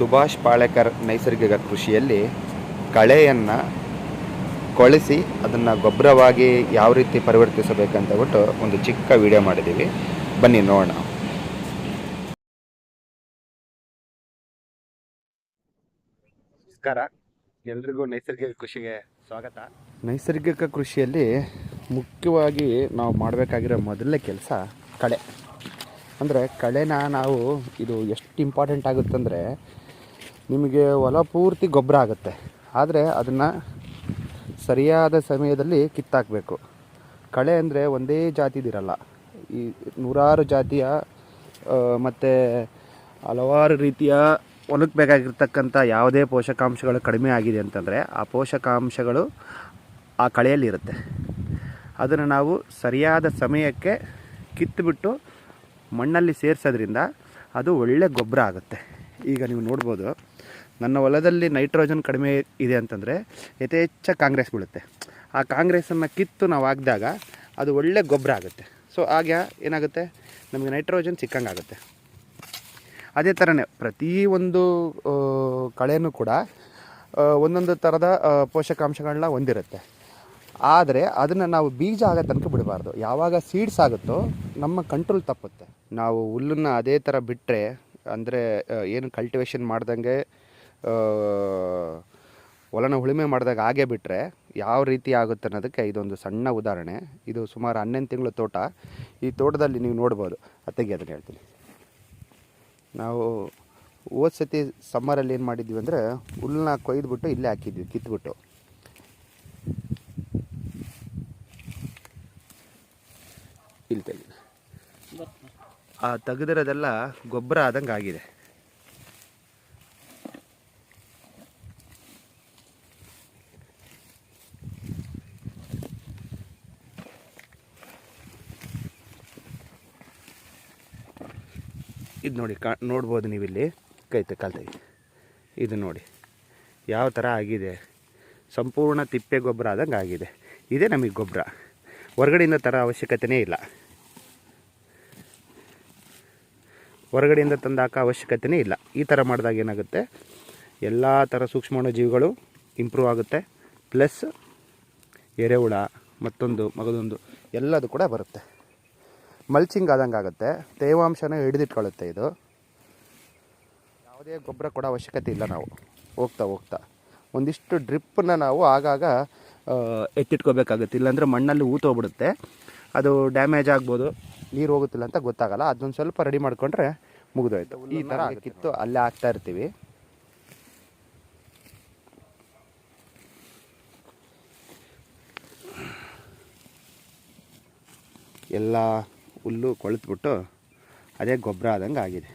ಸುಭಾಷ್ ಪಾಳೇಕರ್ ನೈಸರ್ಗಿಕ ಕೃಷಿಯಲ್ಲಿ ಕಳೆಯನ್ನು ಕೊಳೆಸಿ ಅದನ್ನು ಗೊಬ್ಬರವಾಗಿ ಯಾವ ರೀತಿ ಪರಿವರ್ತಿಸಬೇಕಂತ ಬಿಟ್ಟು ಒಂದು ಚಿಕ್ಕ ವಿಡಿಯೋ ಮಾಡಿದ್ದೀವಿ. ಬನ್ನಿ ನೋಡೋಣ. ನಮಸ್ಕಾರ. ಎಲ್ರಿಗೂ ನೈಸರ್ಗಿಕ ಕೃಷಿಗೆ ಸ್ವಾಗತ. ನೈಸರ್ಗಿಕ ಕೃಷಿಯಲ್ಲಿ ಮುಖ್ಯವಾಗಿ ನಾವು ಮಾಡಬೇಕಾಗಿರೋ ಮೊದಲನೇ ಕೆಲಸ ಕಳೆ. ಅಂದರೆ ಕಳೆನ ನಾವು ಇದು ಎಷ್ಟು ಇಂಪಾರ್ಟೆಂಟ್ ಆಗುತ್ತಂದರೆ ನಿಮಗೆ ಹೊಲ ಪೂರ್ತಿ ಗೊಬ್ಬರ ಆಗುತ್ತೆ. ಆದರೆ ಅದನ್ನು ಸರಿಯಾದ ಸಮಯದಲ್ಲಿ ಕಿತ್ತಾಕಬೇಕು. ಕಳೆ ಅಂದರೆ ಒಂದೇ ಜಾತಿದಿರಲ್ಲ. ಈ ನೂರಾರು ಜಾತಿಯ ಮತ್ತು ಹಲವಾರು ರೀತಿಯ ಹೊಲಕ್ಕೆ ಬೇಕಾಗಿರ್ತಕ್ಕಂಥ ಯಾವುದೇ ಪೋಷಕಾಂಶಗಳು ಕಡಿಮೆ ಆಗಿದೆ ಅಂತಂದರೆ ಆ ಪೋಷಕಾಂಶಗಳು ಆ ಕಳೆಯಲ್ಲಿರುತ್ತೆ. ಅದನ್ನು ನಾವು ಸರಿಯಾದ ಸಮಯಕ್ಕೆ ಕಿತ್ತುಬಿಟ್ಟು ಮಣ್ಣಲ್ಲಿ ಸೇರಿಸೋದ್ರಿಂದ ಅದು ಒಳ್ಳೆ ಗೊಬ್ಬರ ಆಗುತ್ತೆ. ಈಗ ನೀವು ನೋಡ್ಬೋದು ನನ್ನ ಹೊಲದಲ್ಲಿ ನೈಟ್ರೋಜನ್ ಕಡಿಮೆ ಇದೆ ಅಂತಂದರೆ ಯಥೇಚ್ಛ ಕಾಂಗ್ರೆಸ್ ಬೀಳುತ್ತೆ. ಆ ಕಾಂಗ್ರೆಸನ್ನು ಕಿತ್ತು ನಾವು ಹಾಕಿದಾಗ ಅದು ಒಳ್ಳೆ ಗೊಬ್ಬರ ಆಗುತ್ತೆ. ಸೊ ಆಗ ಏನಾಗುತ್ತೆ? ನಮಗೆ ನೈಟ್ರೋಜನ್ ಸಿಕ್ಕಂಗಾಗುತ್ತೆ. ಅದೇ ಥರನೇ ಪ್ರತಿಯೊಂದು ಕಳೆಯೂ ಕೂಡ ಒಂದೊಂದು ಥರದ ಪೋಷಕಾಂಶಗಳನ್ನ ಹೊಂದಿರುತ್ತೆ. ಆದರೆ ಅದನ್ನು ನಾವು ಬೀಜ ಆಗೋ ತನಕ ಬಿಡಬಾರ್ದು. ಯಾವಾಗ ಸೀಡ್ಸ್ ಆಗುತ್ತೋ ನಮ್ಮ ಕಂಟ್ರೋಲ್ ತಪ್ಪುತ್ತೆ. ನಾವು ಹುಲ್ಲನ್ನು ಅದೇ ಥರ ಬಿಟ್ಟರೆ ಅಂದರೆ ಏನು ಕಲ್ಟಿವೇಷನ್ ಮಾಡ್ದಂಗೆ ಹೊಲನ ಉಳುಮೆ ಮಾಡಿದಾಗ ಹಾಗೆ ಬಿಟ್ಟರೆ ಯಾವ ರೀತಿ ಆಗುತ್ತೆ ಅನ್ನೋದಕ್ಕೆ ಇದೊಂದು ಸಣ್ಣ ಉದಾಹರಣೆ. ಇದು ಸುಮಾರು ಹನ್ನೊಂದು ತಿಂಗಳ ತೋಟ. ಈ ತೋಟದಲ್ಲಿ ನೀವು ನೋಡ್ಬೋದು. ಅತ್ತಗೆ ಅದನ್ನು ಹೇಳ್ತೀನಿ. ನಾವು ಹೋದ ಸತಿ ಸಮ್ಮರಲ್ಲಿ ಏನು ಮಾಡಿದ್ವಿ ಅಂದರೆ ಹುಲ್ಲನ್ನ ಕೊಯ್ದುಬಿಟ್ಟು ಇಲ್ಲೇ ಹಾಕಿದ್ವಿ, ಕಿತ್ಬಿಟ್ಟು. ಇಲ್ಲಿ ತೆಗಿ. ಆ ತೆಗೆದಿರೋದೆಲ್ಲ ಗೊಬ್ಬರ ಆದಂಗೆ ಆಗಿದೆ. ಇದು ನೋಡಿ, ಕಾ, ನೋಡ್ಬೋದು ನೀವಿಲ್ಲಿ. ಕೈತೆ ಕಾಲ್ತಾಗಿ ಇದು ನೋಡಿ, ಯಾವ ಥರ ಆಗಿದೆ. ಸಂಪೂರ್ಣ ತಿಪ್ಪೆ ಗೊಬ್ಬರ ಆದಂಗೆ ಆಗಿದೆ. ಇದೇ ನಮಗೆ ಗೊಬ್ಬರ. ಹೊರಗಡೆಯಿಂದ ಥರ ಅವಶ್ಯಕತೆಯೇ ಇಲ್ಲ. ಹೊರಗಡೆಯಿಂದ ತಂದು ಹಾಕೋ ಅವಶ್ಯಕತೆಯೇ ಇಲ್ಲ. ಈ ಥರ ಮಾಡಿದಾಗ ಏನಾಗುತ್ತೆ? ಎಲ್ಲ ಥರ ಸೂಕ್ಷ್ಮಾಣು ಜೀವಿಗಳು ಇಂಪ್ರೂವ್ ಆಗುತ್ತೆ. ಪ್ಲಸ್ ಎರೆಹುಳ, ಮತ್ತೊಂದು ಮಗದೊಂದು, ಎಲ್ಲದು ಕೂಡ ಬರುತ್ತೆ. ಮಲ್ಚಿಂಗ್ ಆದಂಗೆ ಆಗುತ್ತೆ. ತೇವಾಂಶನ ಹಿಡಿದಿಟ್ಕೊಳ್ಳುತ್ತೆ ಇದು. ಯಾವುದೇ ಗೊಬ್ಬರ ಕೊಡೋ ಅವಶ್ಯಕತೆ ಇಲ್ಲ ನಾವು. ಹೋಗ್ತಾ ಹೋಗ್ತಾ. ಒಂದಿಷ್ಟು ಡ್ರಿಪ್ಪನ್ನ ನಾವು ಆಗಾಗ ಎತ್ತಿಟ್ಕೋಬೇಕಾಗುತ್ತೆ. ಇಲ್ಲಾಂದರೆ ಮಣ್ಣಲ್ಲಿ ಊತೋಗ್ಬಿಡುತ್ತೆ ಅದು ಡ್ಯಾಮೇಜ್ ಆಗ್ಬೋದು. ನೀರು ಹೋಗುತ್ತಿಲ್ಲ ಅಂತ ಗೊತ್ತಾಗಲ್ಲ. ಅದೊಂದು ಸ್ವಲ್ಪ ರೆಡಿ ಮಾಡಿಕೊಂಡ್ರೆ ಮುಗಿದೋಯ್ತು. ಈ ಥರ ಕಿತ್ತು ಅಲ್ಲೇ ಹಾಕ್ತಾ ಇರ್ತೀವಿ. ಎಲ್ಲ ಹುಲ್ಲು ಕೊಳೆತ್ಬಿಟ್ಟು ಅದೇ ಗೊಬ್ಬರ ಆದಂಗೆ ಆಗಿದೆ.